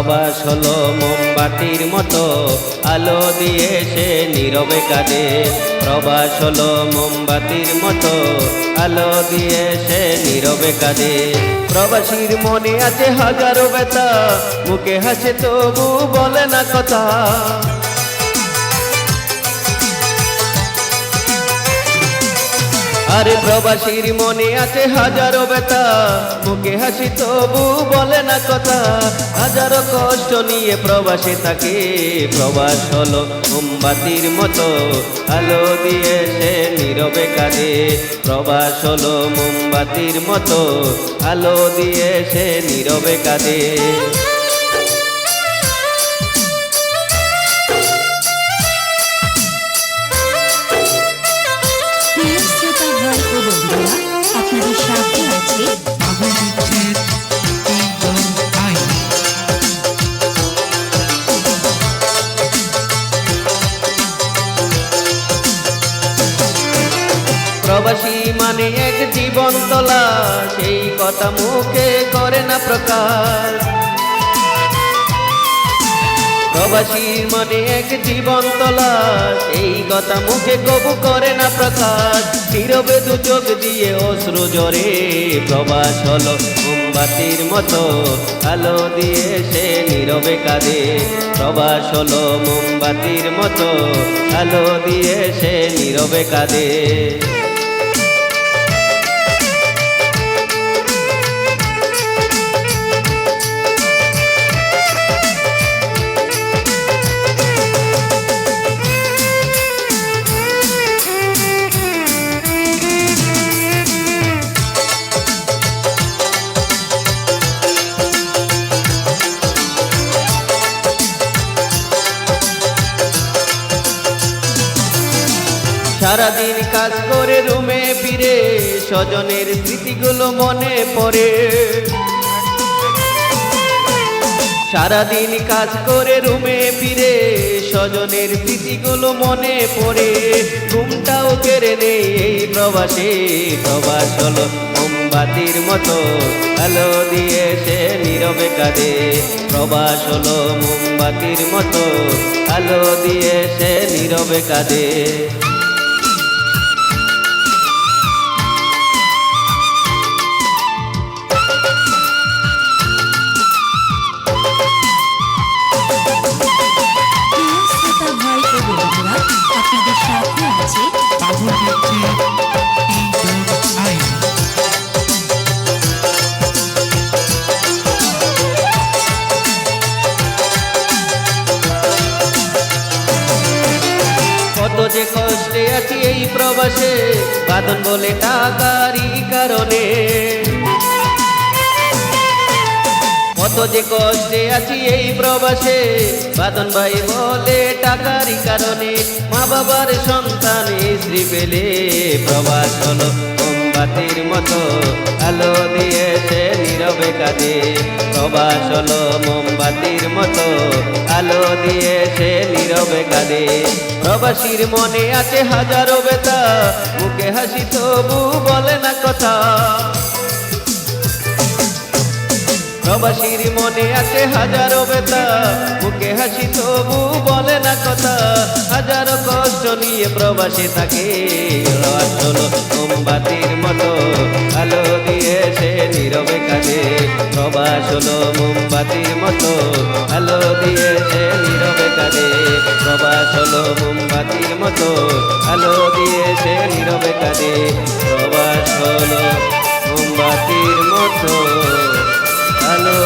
হলো মোমবাতির মতো। আলো দিয়ে সে নীরবে কাঁদে। প্রবাস হলো মোমবাতির মতো। আলো দিয়ে সে নীরবে কাঁদে। প্রবাসীর মনে আছে হাজারো ব্যথা। মুখে হাসে তবু বলে না কথা। আরে প্রবাসীর মনে আছে হাজারো ব্যথা, মুখে হাসি তবু বলে না কথা। হাজারো কষ্ট নিয়ে প্রবাসে থাকে, প্রবাস হলো মোমবাতির মতো। আলো দিয়ে সে নীরবে কাঁদে, প্রবাস হলো মোমবাতির মতো। আলো দিয়ে সে নীরবে কাঁদে। প্রবাসী মানে এক জীবন তোলা, সেই কথা মুখে করে না প্রকাশ প্রবাসীর মনে এক জীবন তোলা, সেই কথা মুখে কবু করে না প্রকাশ নীরবে দু চোখ দিয়ে অশ্রু জরে প্রবাস হলো, মোমবাতির মতো আলো দিয়ে সে নীরবে কাঁদে। প্রবাস হলো, মোমবাতির মতো আলো দিয়ে সে নীরবে কাঁদে। সারাদিন কাজ করে রুমে ফিরে, স্বজনের স্মৃতিগুলো মনে পড়ে। সারাদিন কাজ করে রুমে ফিরে, স্বজনের স্মৃতিগুলো মনে পড়ে। ঘুমটাও কেড়ে নেই এই প্রবাসে, প্রবাস হলো মোমবাতির মতো, আলো দিয়ে সে নীরবে কাঁদে। প্রবাস হলো মোমবাতির মতো, আলো দিয়ে সে নীরবে কাঁদে। প্রবাসে বাদন বলে টাকারই কারণে। কত যে কষ্টে আছি এই প্রবাসে বাদন ভাই বলে টাকারই কারণে। মা বাবার সন্তান স্ত্রী পেলে প্রবাস হলো মতো আলো নীরবে কাঁদে। প্রবাস হলো মোমবাতির মতো আলো দিয়ে সে নীরবে কাঁদে। প্রবাসীর মনে আছে হাজারো বেতা মুখে হাসি তবু বলে না কথা। প্রবাসীর মনে আছে হাজারো বেতা মুখে হাসি, তবু বলে না কথা। হাজারো কষ্ট নিয়ে প্রবাসে থাকে। মোমবাতির মতো, আলো দিয়েছে নীরবে কাজে প্রবাস হলো মোমবাতির মতো, আলো দিয়েছে নীরবে কাজে প্রবাস হলো মোমবাতির মতো, আলো দিয়েছে নীরবে কাজে প্রবাস হলো মোমবাতির মতো, আলো